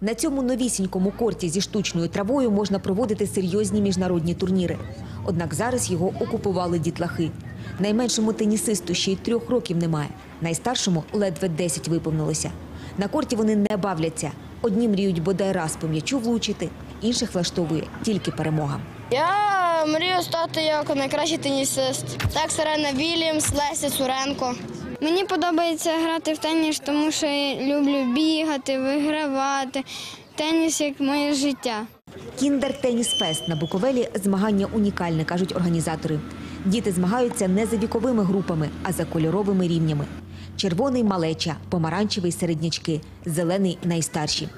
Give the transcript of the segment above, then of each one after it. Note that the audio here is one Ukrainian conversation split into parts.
На цьому новісінькому корті зі штучною травою можна проводити серйозні міжнародні турніри. Однак зараз його окупували дітлахи. Найменшому тенісисту ще й трьох років немає. Найстаршому ледве 10 виповнилося. На корті вони не бавляться. Одні мріють бодай раз по м'ячу влучити, інших влаштовує тільки перемога. Я мрію стати як найкращий тенісист. Так Серена Вільямс, Леся Цуренко. Мені подобається грати в теніс, тому що я люблю бігати, вигравати. Теніс як моє життя. Кіндер Теніс Фест на Буковелі змагання унікальне, кажуть організатори. Діти змагаються не за віковими групами, а за кольоровими рівнями. Червоний малеча, помаранчевий середнячки, зелений найстарші.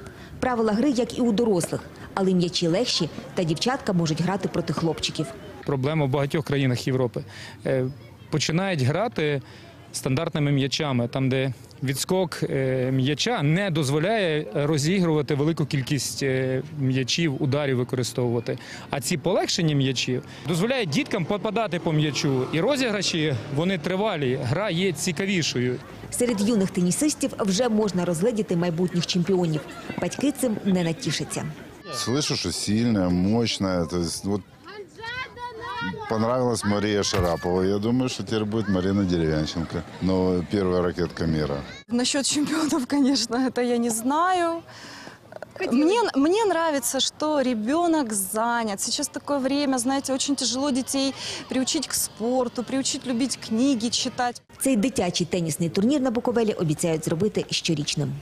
Правила гри, як і у дорослих, але м'ячі легші, та дівчатка можуть грати проти хлопчиків. проблема в багатьох країнах Європи. Е, Починають грати стандартними м'ячами, там, де відскок е, м'яча не дозволяє розігрувати велику кількість е, м'ячів, ударів використовувати. А ці полегшені м'ячі дозволяють діткам попадати по м'ячу. І розіграші вони тривалі. Гра є цікавішою. Серед юних тенісистів вже можна розгледіти майбутніх чемпіонів. Батьки цим не натішаться. Слышу, что сильная, мощная. То есть вот понравилась Мария Шарапова. Я думаю, что теперь будет Марина Деревянченко. Но первая ракетка мира. Насчет чемпионов, конечно, это я не знаю. Мне, мне нравится, что ребенок занят. Сейчас такое время, знаете, очень тяжело детей приучить к спорту, приучить любить книги, читать. Цей дитячий тенісний турнір на Буковелі обіцяють зробити щорічним.